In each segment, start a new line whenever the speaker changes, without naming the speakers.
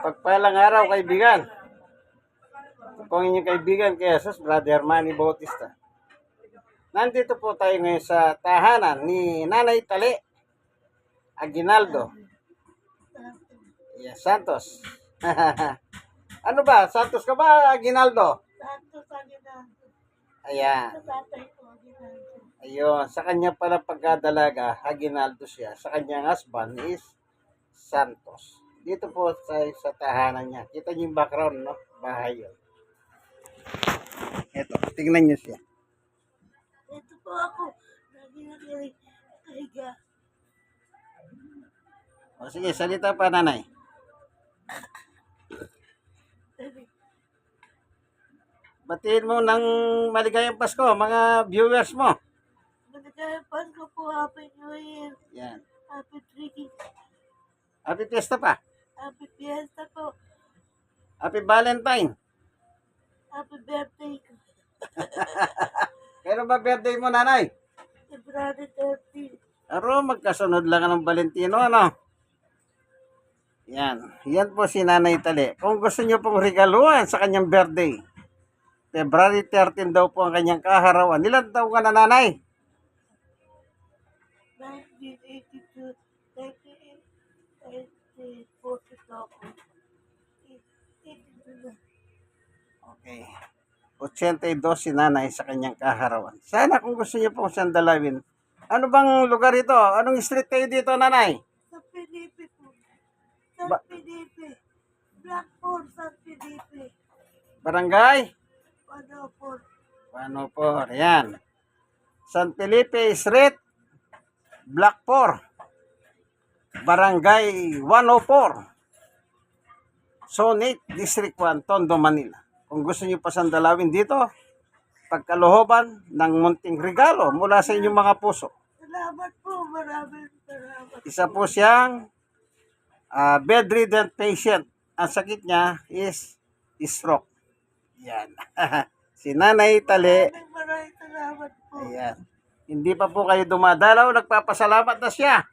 Pagpalang araw, kaibigan. Ang inyong kaibigan kay Jesus, Brother Manny Bautista. Nandito po tayo ngayon sa tahanan ni Nanay Tali Aguinaldo. Yes, Santos. ano ba? Santos ka ba, Aguinaldo?
Santos Aguinaldo.
Ayan. Ayun, sa kanya pala pagkadalaga, Aguinaldo siya. Sa kanyang husband is Santos. Dito po sa, sa tahanan niya. Kita niyo yung background, no? Bahay yun. Ito, tingnan niyo siya.
Ito po ako. Lagi na kahiga.
O sige, salita pa nanay. Batiin mo ng maligayang Pasko, mga viewers mo.
Maligayang Pasko po. Happy New Year.
Yan.
Happy Drinking.
Happy Fiesta pa.
Happy Fiesta po.
Happy Valentine.
Happy birthday ko.
Kailan ba birthday mo, nanay?
February 13.
Aro, magkasunod lang ng Valentino, ano? Yan. Yan po si Nanay Tali. Kung gusto niyo pong regaluhan sa kanyang birthday, February 13 daw po ang kanyang kaharawan. Ilan taon ka na, Nanay? Okay. 82 si Nanay sa kanyang kaharawan. Sana kung gusto niyo pong siyang dalawin. Ano bang lugar ito? Anong street kayo dito, Nanay?
Sa Pilipi po. Sa
Ba-
Pilipi. Blackpool, San Pilipi.
Barangay?
Ano po?
Ano po? Yan. San Felipe Street, 4, Barangay 104, 8, District 1, Tondo, Manila. Kung gusto niyo pasandalawin dito, pagkaluhoban ng munting regalo mula sa inyong mga puso.
Salamat po. Maraming salamat.
Isa po siyang ah, bedridden patient. Ang sakit niya is stroke. Yan. si Nanay Tali
Maraming maraming salamat po.
Ayan. Hindi pa po kayo dumadalaw, nagpapasalamat na siya.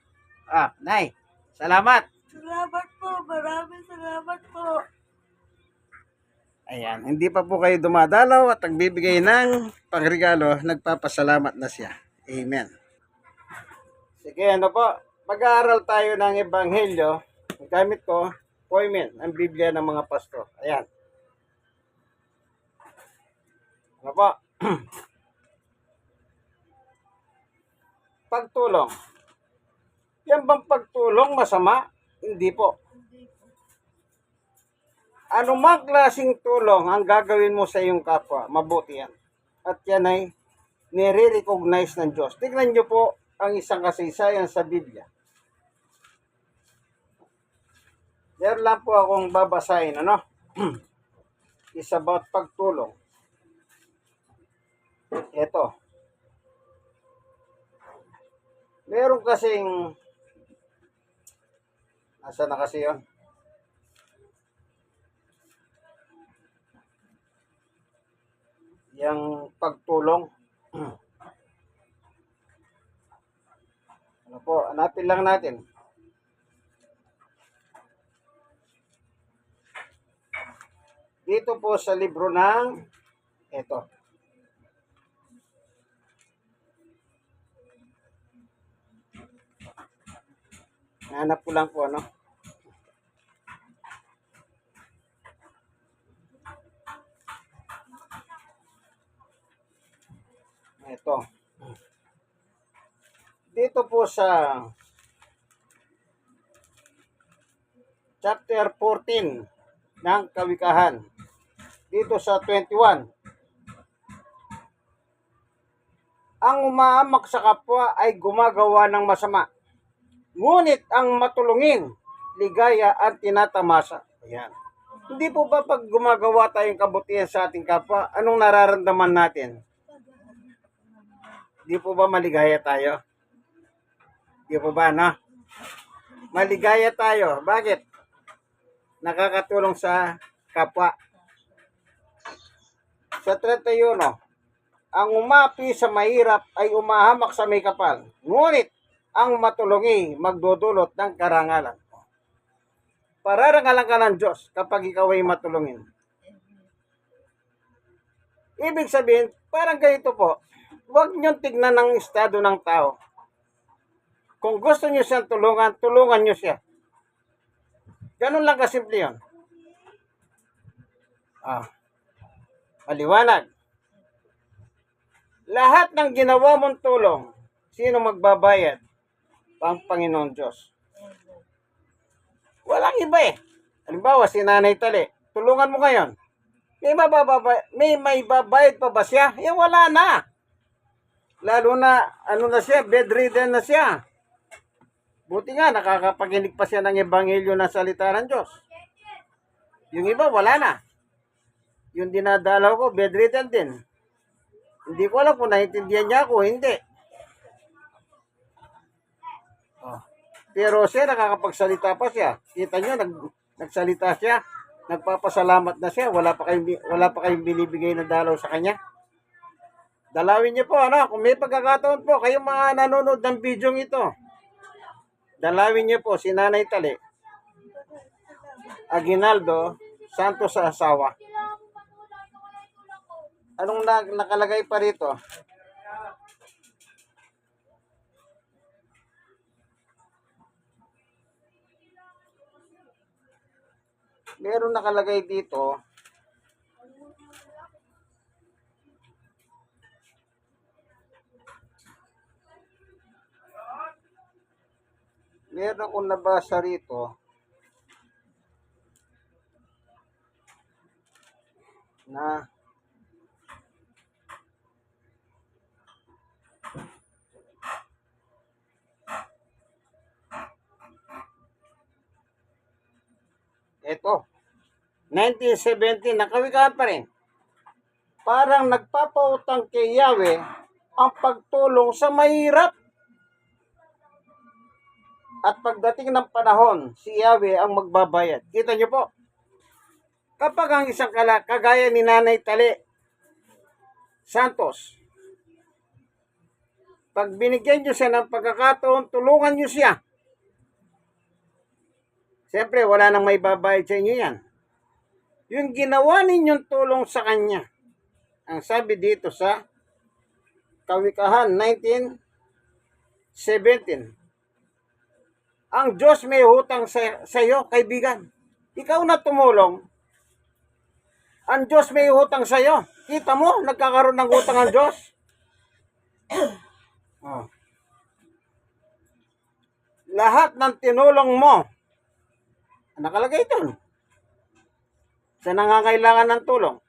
Ah, Nay, salamat.
Salamat po. Maraming salamat po.
Ayan, hindi pa po kayo dumadalaw at nagbibigay ng pangregalo, nagpapasalamat na siya. Amen. Sige, ano po, mag-aaral tayo ng Ebanghelyo. Ang gamit ko, Poimen, ang Biblia ng mga pasto. Ayan. Ano po? pagtulong. Yan bang pagtulong masama? Hindi po. Ano mang klaseng tulong ang gagawin mo sa iyong kapwa, mabuti yan. At yan ay nire-recognize ng Diyos. Tignan niyo po ang isang kasaysayan sa Biblia. Meron lang po akong babasahin, ano? Is about pagtulong. Ito. Meron kasing Asa na kasi yun? Yang pagtulong. Ano po, hanapin lang natin. Dito po sa libro ng ito. Hanap ko lang po ano. Ito. Dito po sa chapter 14 ng Kawikahan. Dito sa 21. Ang umaamak sa kapwa ay gumagawa ng masama. Ngunit ang matulungin, ligaya at tinatamasa. Ayan. Hindi po ba pag gumagawa tayong kabutihan sa ating kapwa, anong nararamdaman natin? Di po ba maligaya tayo? Di po ba, no? Maligaya tayo. Bakit? Nakakatulong sa kapwa. Sa 31, ang umapi sa mahirap ay umahamak sa may kapal. Ngunit ang matulungi magdudulot ng karangalan. Pararangalan ka ng Diyos kapag ikaw ay matulungin. Ibig sabihin, parang ganito po, huwag niyong tignan ng estado ng tao. Kung gusto niyo siyang tulungan, tulungan niyo siya. Ganun lang kasimple yun. Ah, maliwanag. Lahat ng ginawa mong tulong, sino magbabayad? Ang Panginoon Diyos. Walang iba eh. Halimbawa, si Nanay Tali, tulungan mo ngayon. May, mabababa, may may babayad pa ba siya? Eh, wala na. Lalo na, ano na siya, bedridden na siya. Buti nga, nakakapaginig pa siya ng ebanghelyo ng salita ng Diyos. Yung iba, wala na. Yung dinadalaw ko, bedridden din. Hindi ko alam kung naiintindihan niya ako, hindi. Oh. Pero siya, nakakapagsalita pa siya. Kita niyo, nag, nagsalita siya. Nagpapasalamat na siya. Wala pa kayong, wala pa kayong binibigay na dalaw sa kanya. Dalawin niyo po, ano, kung may pagkakataon po, kayong mga nanonood ng video ito, dalawin niyo po si Nanay Tali, Aguinaldo, Santos sa asawa. Anong na, nakalagay pa rito? Meron nakalagay dito. Meron akong nabasa rito. Na Ito. 1970, nakawikaan pa rin. Parang nagpapautang kay Yahweh ang pagtulong sa mahirap. At pagdating ng panahon, si Yahweh ang magbabayad. Kita niyo po. Kapag ang isang kala, kagaya ni Nanay Tali Santos, pag binigyan niyo siya ng pagkakataon, tulungan niyo siya. Siyempre, wala nang may babayad sa inyo yan. Yung ginawa ninyong tulong sa kanya, ang sabi dito sa Kawikahan 1917, ang Diyos may hutang sa, sa iyo, kaibigan. Ikaw na tumulong, ang Diyos may hutang sa iyo. Kita mo, nagkakaroon ng hutang ang Diyos. Oh. Lahat ng tinulong mo, nakalagay doon. Sa nangangailangan ng tulong,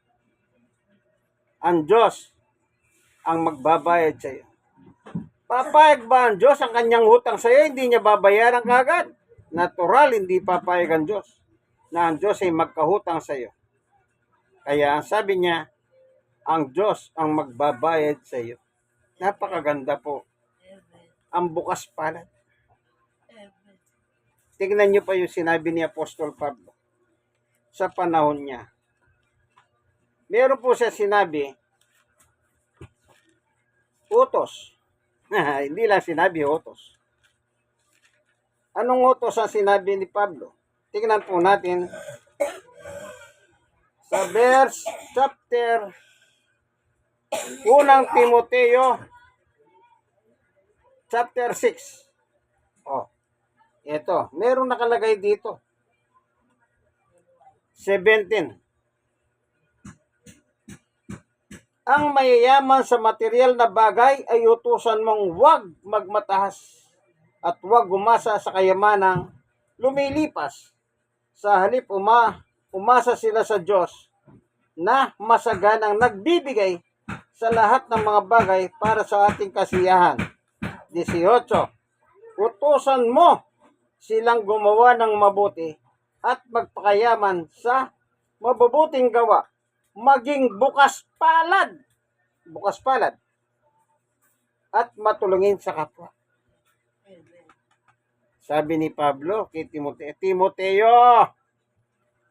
ang Diyos ang magbabayad sa iyo. Papayag ba ang Diyos ang kanyang hutang sa iyo? Hindi niya babayaran kagad. Natural, hindi papayag ang Diyos na ang Diyos ay magkahutang sa iyo. Kaya ang sabi niya, ang Diyos ang magbabayad sa iyo. Napakaganda po. Ang bukas palad. Tingnan niyo pa yung sinabi ni Apostol Pablo sa panahon niya. Meron po siya sinabi, utos. Hindi lang sinabi utos. Anong utos ang sinabi ni Pablo? Tingnan po natin sa verse chapter unang Timoteo chapter 6. Oh. Ito, merong nakalagay dito. 17. Ang mayayaman sa material na bagay ay utusan mong huwag magmataas at huwag umasa sa kayamanang lumilipas. Sa halip uma, umasa sila sa Diyos na masaganang nagbibigay sa lahat ng mga bagay para sa ating kasiyahan. 18. Utusan mo silang gumawa ng mabuti at magpakayaman sa mabubuting gawa. Maging bukas palad. Bukas palad. At matulungin sa kapwa. Sabi ni Pablo kay Timoteo, Timoteo,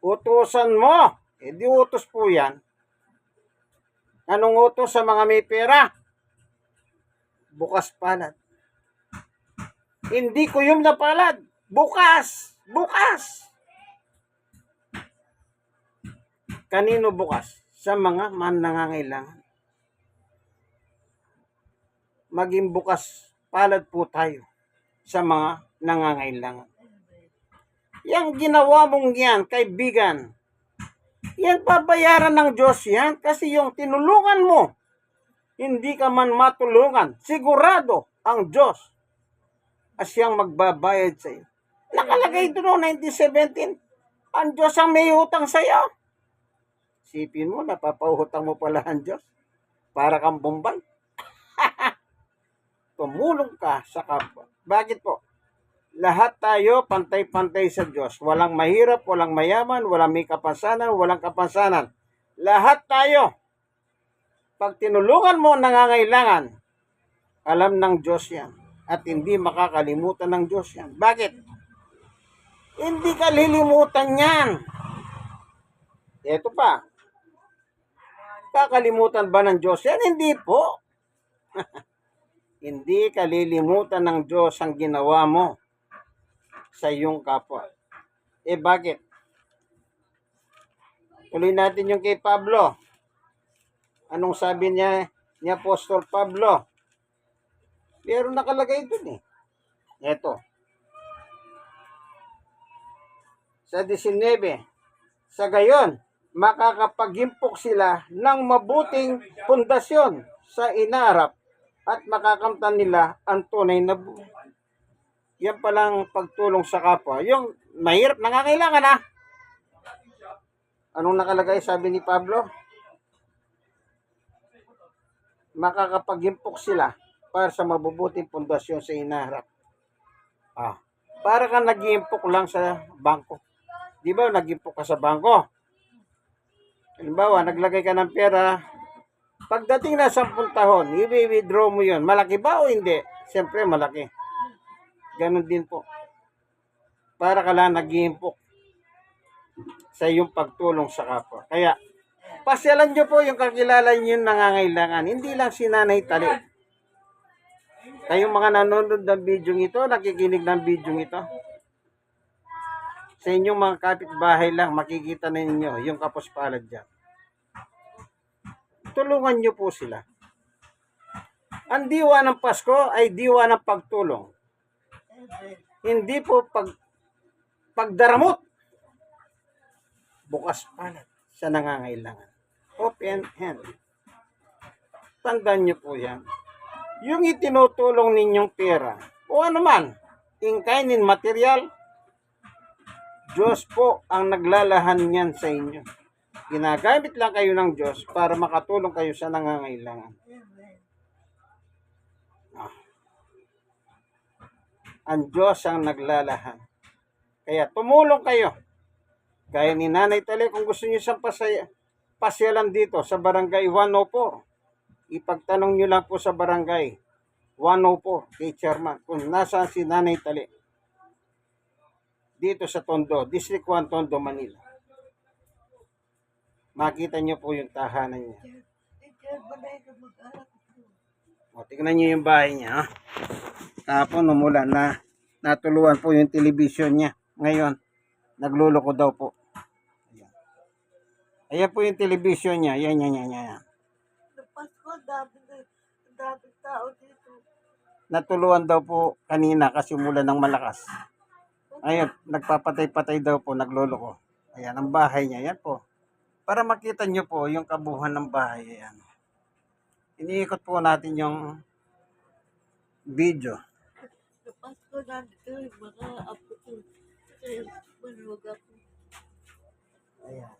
utusan mo. Eh di utos po yan. Anong utos sa mga may pera? Bukas palad. Hindi ko yung napalad. Bukas! Bukas! Kanino bukas? Sa mga manangangailangan. Maging bukas palad po tayo sa mga nangangailangan. Yang ginawa mong yan, kaibigan, yan pabayaran ng Diyos yan kasi yung tinulungan mo, hindi ka man matulungan. Sigurado ang Diyos at siyang magbabayad sa iyo. Nakalagay doon noong 1917, ang Diyos ang may utang sa iyo. Sipin mo, napapautang mo pala ang Diyos. Para kang bombay. Tumulong ka sa kapwa. Bakit po? Lahat tayo pantay-pantay sa Diyos. Walang mahirap, walang mayaman, walang may kapansanan, walang kapansanan. Lahat tayo. Pag tinulungan mo ang nangangailangan, alam ng Diyos yan. At hindi makakalimutan ng Diyos yan. Bakit? Hindi ka lilimutan yan. Ito pa. Kakalimutan ba ng Diyos yan? Hindi po. hindi kalilimutan ng Diyos ang ginawa mo sa iyong kapwa. Eh bakit? Tuloy natin yung kay Pablo. Anong sabi niya ni Apostol Pablo? Pero nakalagay dun eh. Ito. Sa 19. Sa gayon, makakapagimpok sila ng mabuting pundasyon sa inarap at makakamtan nila ang tunay na buhay. Yan palang pagtulong sa kapwa. Yung mahirap, nangangailangan ah. Anong nakalagay sabi ni Pablo? Makakapagimpok sila para sa mabubuting pundasyon sa inaharap. Ah, para ka nag-iimpok lang sa bangko. Di ba nag-iimpok ka sa bangko? Halimbawa, naglagay ka ng pera, pagdating na 10 taon, i-withdraw mo yun. Malaki ba o hindi? Siyempre, malaki. Ganon din po. Para ka lang nag-iimpok sa iyong pagtulong sa kapwa. Kaya, pasyalan nyo po yung kakilala nyo yung nangangailangan. Hindi lang si Nanay Tali. Kayong mga nanonood ng video ito, nakikinig ng video ito, sa inyong mga kapitbahay lang, makikita ninyo yung kapuspalad dyan. Tulungan nyo po sila. Ang diwa ng Pasko ay diwa ng pagtulong. Hindi po pag pagdaramot. Bukas palad sa nangangailangan. Open hand. Tandaan nyo po yan. Yung itinutulong ninyong pera, o ano man, in kind in material, Diyos po ang naglalahan niyan sa inyo. Ginagamit lang kayo ng Diyos para makatulong kayo sa nangangailangan. Ah. Ang Diyos ang naglalahan. Kaya tumulong kayo. Gaya ni Nanay Tali, kung gusto niyo pasaya, pasyalan dito sa Barangay 104. Ipagtanong niyo lang po sa Barangay 104 kay Chairman kung nasaan si Nanay Tali dito sa Tondo, District 1 Tondo, Manila. Makita niyo po yung tahanan niya. O, tingnan niyo yung bahay niya. Ha? Tapon, umulan na natuluan po yung television niya. Ngayon, nagluloko daw po. Ayan. Ayan po yung television niya. Yan, yan, yan, yan.
Sa Pasko, dami na, dami tao dito.
Natuluan daw po kanina kasi umulan ng malakas. Ayun, nagpapatay-patay daw po, nagluloko. Ayan, ang bahay niya. Yan po. Para makita niyo po yung kabuhan ng bahay. Ayan. Iniikot po natin yung video. Ayan.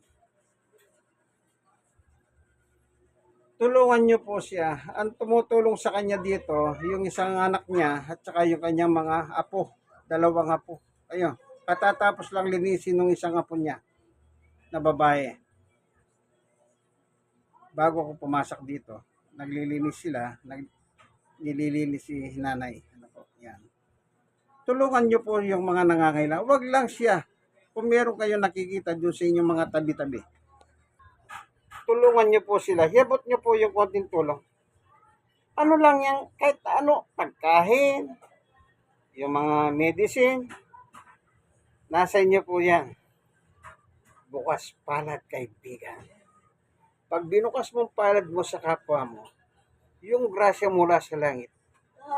Tulungan niyo po siya. Ang tumutulong sa kanya dito, yung isang anak niya at saka yung kanyang mga apo. Dalawang apo. Ayun. Katatapos lang linisin ng isang apo niya na babae. Bago ko pumasok dito, naglilinis sila, nag, nililinis si nanay. Ano po, yan. Tulungan niyo po yung mga nangangailangan. Huwag lang siya kung meron kayo nakikita doon sa inyong mga tabi-tabi, tulungan niyo po sila. Hiyabot niyo po yung konting tulong. Ano lang yan, kahit ano, pagkain, yung mga medicine, nasa inyo po yan. bukas palad kaibigan. Pag binukas mong palad mo sa kapwa mo, yung grasya mula sa langit,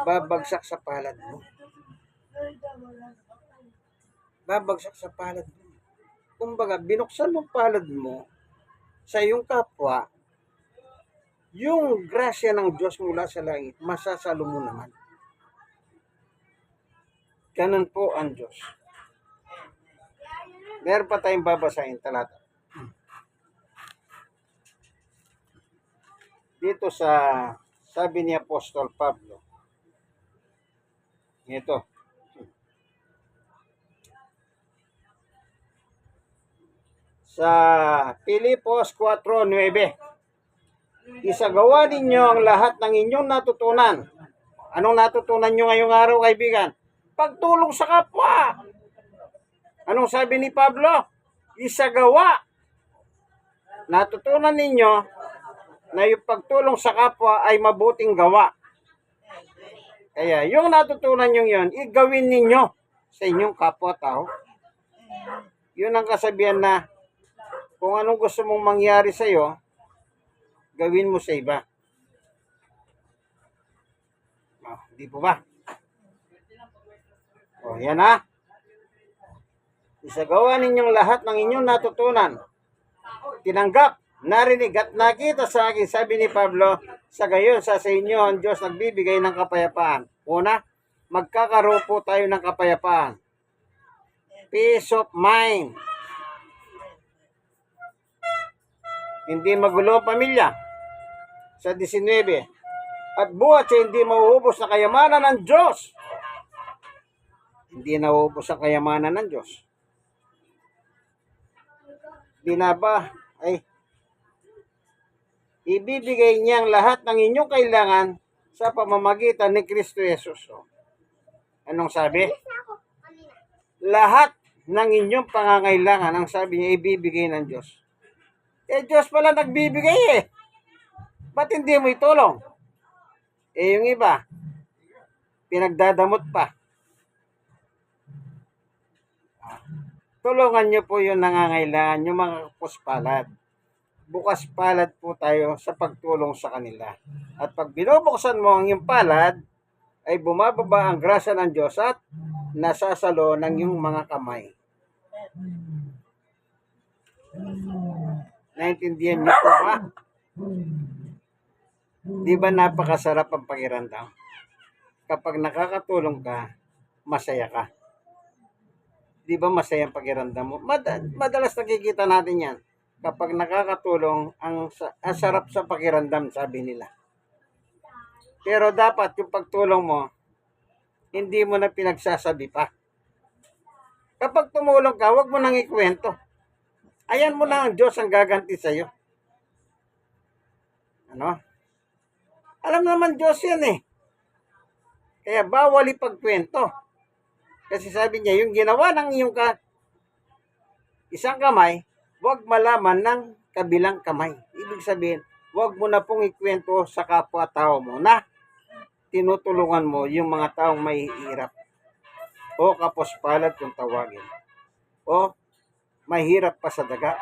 babagsak sa palad mo. Babagsak sa palad mo. Kumbaga, binuksan mo palad mo sa iyong kapwa, yung grasya ng Diyos mula sa langit, masasalo mo naman. Ganun po ang Diyos. Meron pa tayong babasahin talata. Dito sa sabi ni Apostol Pablo. Ito. Sa Pilipos 4.9 Isagawa ninyo ang lahat ng inyong natutunan. Anong natutunan nyo ngayong araw, kaibigan? Pagtulong sa kapwa. Anong sabi ni Pablo? Isagawa. Natutunan ninyo na yung pagtulong sa kapwa ay mabuting gawa. Kaya yung natutunan nyo yun, igawin ninyo sa inyong kapwa-tao. Yun ang kasabihan na kung anong gusto mong mangyari sa iyo, gawin mo sa iba. Oh, di po ba? O, yan ha. Isagawa ninyong lahat ng inyong natutunan. Tinanggap, narinig at nakita sa akin, sabi ni Pablo, sa gayon sa sa inyo ang Diyos nagbibigay ng kapayapaan. Una, magkakaroon po tayo ng kapayapaan. Peace of mind. Hindi magulo ang pamilya. Sa 19. At buhat sa hindi mauubos na kayamanan ng Diyos. Hindi nauubos ang kayamanan ng Diyos. Binaba ay ibibigay niyang lahat ng inyong kailangan sa pamamagitan ni Kristo Jesus. O, Anong sabi? Lahat ng inyong pangangailangan, ang sabi niya, ibibigay ng Diyos. Eh, Diyos pala nagbibigay eh. Ba't hindi mo itulong? Eh, yung iba, pinagdadamot pa. Tulungan niyo po yung nangangailangan, yung mga puspalad. Bukas palad po tayo sa pagtulong sa kanila. At pag binubuksan mo ang iyong palad, ay bumababa ang grasya ng Diyos at nasasalo ng iyong mga kamay. Naintindihan niyo po ba? Di ba napakasarap ang pakiramdam? Kapag nakakatulong ka, masaya ka. Di ba masaya ang pakiramdam mo? Mad- madalas nakikita natin yan. Kapag nakakatulong, ang, sa- ang sarap sa pakiramdam, sabi nila. Pero dapat yung pagtulong mo, hindi mo na pinagsasabi pa. Kapag tumulong ka, huwag mo nang ikwento. Ayan mo na ang Diyos ang gaganti sa'yo. Ano? Alam naman Diyos yan eh. Kaya bawal ipagkwento. Kasi sabi niya, yung ginawa ng iyong ka, isang kamay, huwag malaman ng kabilang kamay. Ibig sabihin, huwag mo na pong ikwento sa kapwa-tao mo na tinutulungan mo yung mga taong may hirap. O kapospalad kung tawagin. O mahirap pa sa daga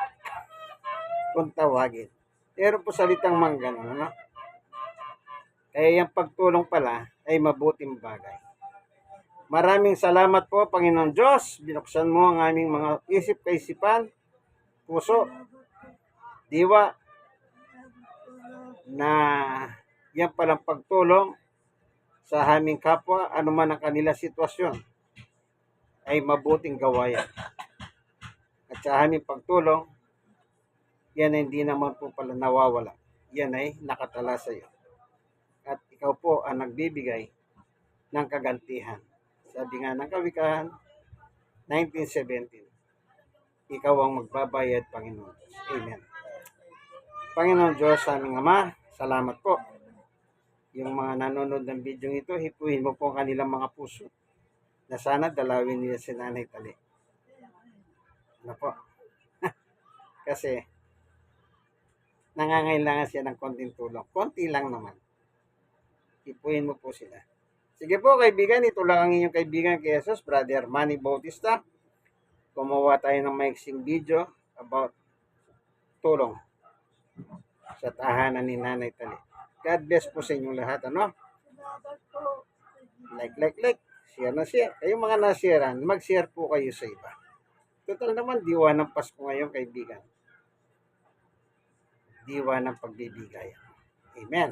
kung tawagin. Pero po salitang manggan, ano? Kaya yung pagtulong pala ay mabuting bagay. Maraming salamat po, Panginoon Diyos. Binuksan mo ang aming mga isip kaisipan, puso, diwa, na yan palang pagtulong sa aming kapwa, anuman ang kanila sitwasyon, ay mabuting gawayan. At sa aming pagtulong, yan ay hindi naman po pala nawawala. Yan ay nakatala sa iyo. At ikaw po ang nagbibigay ng kagantihan. Sabi nga ng Kawikaan, 1917, ikaw ang magbabayad, Panginoon. Amen. Panginoon Diyos, aming Ama, salamat po. Yung mga nanonood ng video ito, hipuin mo po ang kanilang mga puso na sana dalawin nila si Nanay Tali. Ano po? Kasi, nangangailangan siya ng konting tulong. Konti lang naman. Ipuin mo po sila. Sige po kaibigan, ito lang ang inyong kaibigan kay Jesus, Brother Manny Bautista. Gumawa tayo ng maiksing video about tulong sa tahanan ni Nanay Tali. God bless po sa inyong lahat, ano? Like, like, like. Share na share. Kayong mga nasharean, mag-share po kayo sa iba. Total naman, diwa ng Pasko ngayon, kaibigan. Diwa ng pagbibigayan. Amen.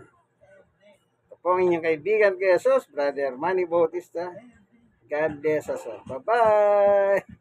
Ito po ang inyong kaibigan kay Jesus, Brother Manny Bautista. God bless us all. Bye-bye!